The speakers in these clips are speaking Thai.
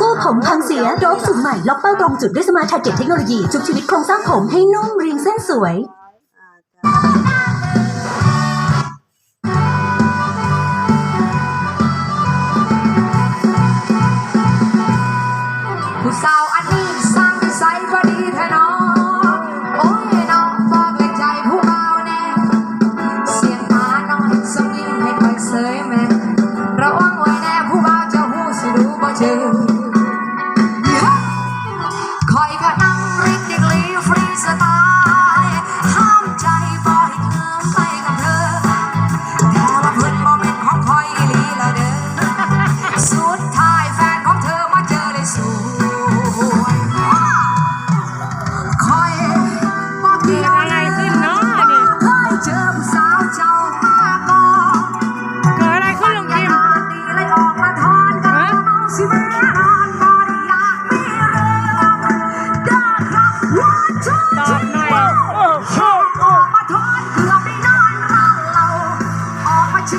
กู้ผมพังเสียโดบสูตใหม่ล็อกเป้าตรงจุดด้วยสมาร์ทเทจเทคโนโลยีชุบชีวิตโครงสร้างผมให้นุ่มเรียงเส้นสวย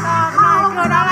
Oh my God.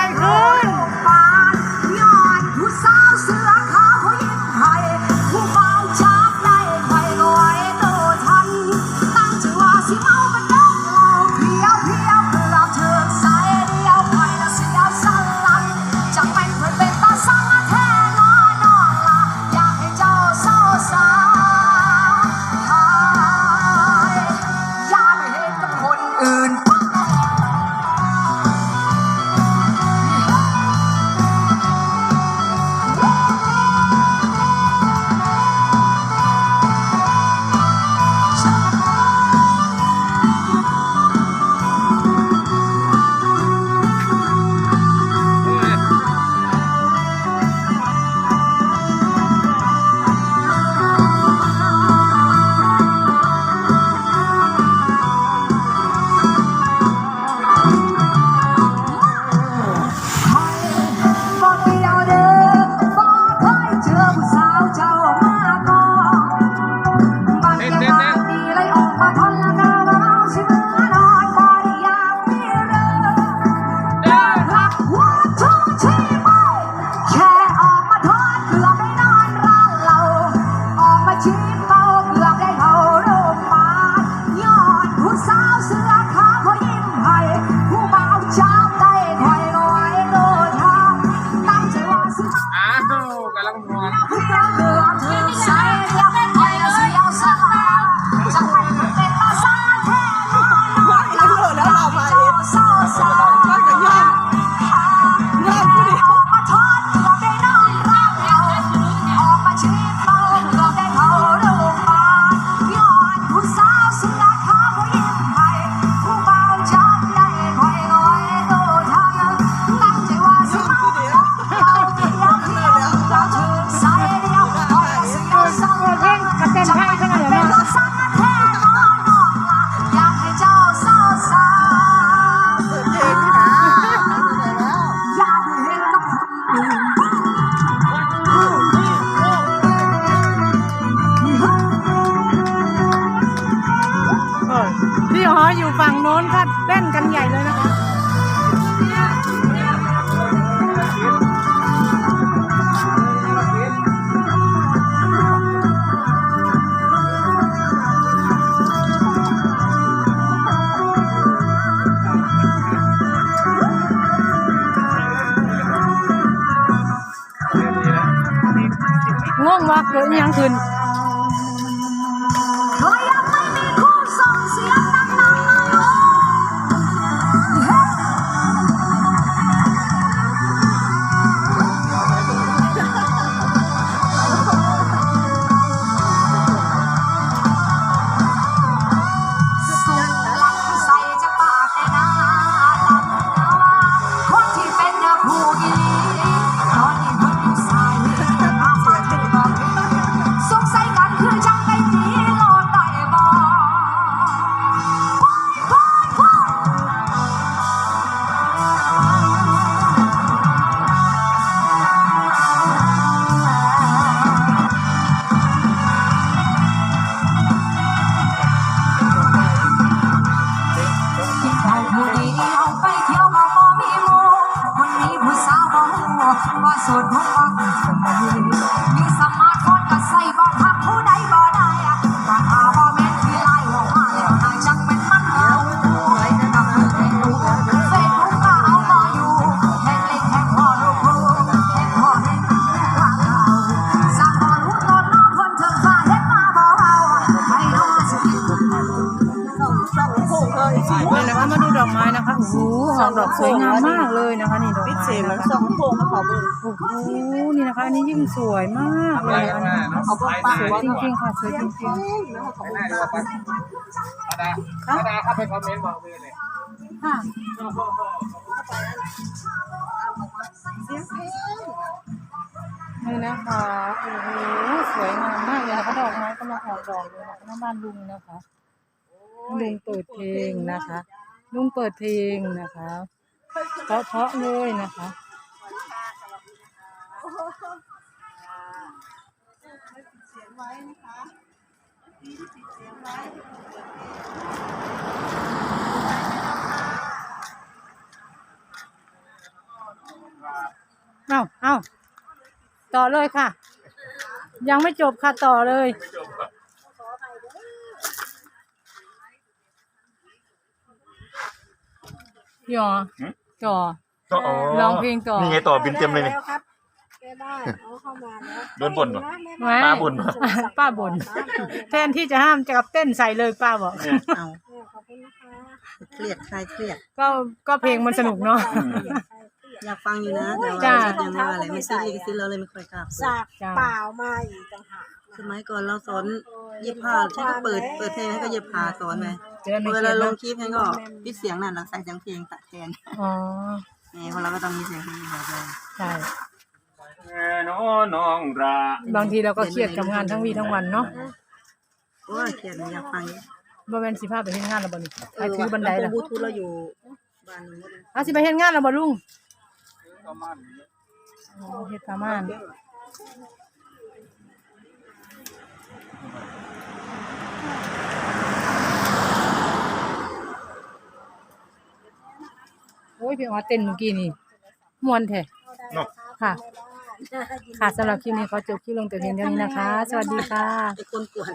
องว่าเกิดยังขึ้น โอ้โหออกดอกสวยงามมากเลยนะคะ นี่ดอกปิดไม้เสียงแล้นะวคะสองโพงก็ขอเบิ่งโอ้โหนี่นะคะอันนี้ยิ่งสวยมากเลยนะคะนี่เขาบอกปากสวยว่าจริงๆค่ะสวยจริงอาดาเข้าไปคอมเมนต์บอกเลยเลยๆค่ะเสียงเพลงนี่นะคะโอ้โหสวยงามมากเลยนะคะดอกไม้กำลังออกดอกเลยนะคะหน้าบ้านลุงนะคะลุงเปิดเพลงนะคะ ลุงเปิดเพลงนะคะเพราะเพาะๆเลยนะคะเสียงไว้นะคะเสียงไว้เอาเอาต่อเลยค่ะ ยังไม่จบค่ะ ต่อเลย พี่อ๋อต่อก็อ๋อร้องเพลงต่อ นี่ไงต่อบินเต็มเลยนี่แล้วครับแกได้เอาเข้ามาแล้วโดนบ่นเหรอไม่ ป้าบ่นเหรอ ป้าบ่นแทนที่จะห้ามจะกับเต้นใส่เลยป้าบอก เอาขอบคุณนะคะเครียดคลายเครียด ก็ก็เพลงมันสนุกเนาะอยากฟังอยู่นะแต่ว่าจ้ายังไม่ว่าอะไรไม่ซื้อลิขสิทธิ์เราเลยไม่ค่อยกล้าเปิดสากเปล่ามาอีกต่างหากสมัยก่อนเราสอนเย็บผ้าฉันก็เปิดเปิดเพลงให้ก็เย็บผ้าสอนไง จะได้ไม่เวเครีลายดลเนงอะคลิปฉันก็ปิดเสียงนั่นเราใส่เสียงเพลงตัดแทนอ๋อ นี่เพราะเราก็ต้องมีเสียงเพลงแบบนั้นใช่แน่นอน้องราบางทีเราก็เครียดกับงานทั้งวีทั้งวันเนาะโอ้ยเครียดอยากฟังอยู่บ่แม่นสิพาไปเฮ็ดงานแล้วบ่นี่ไปถือบันไดลำล่ะโพงบลูทูธเราอยู่บ้านนึงหมดเลยเอาสิไปเฮ็ดงานแล้วบ่ลุงอ๋อเฮ็ดผ้าม่าน โอ้ยพี่อ๋อเต้นเมื่อกี้นี่ม่วนแท้เนาะ ค่ะ ค่ะสำหรับคลิปนี้ขอจบคลิปลงแต่เพียงเท่านี้นะคะ สวัสดีค่ะไอ้คนกวน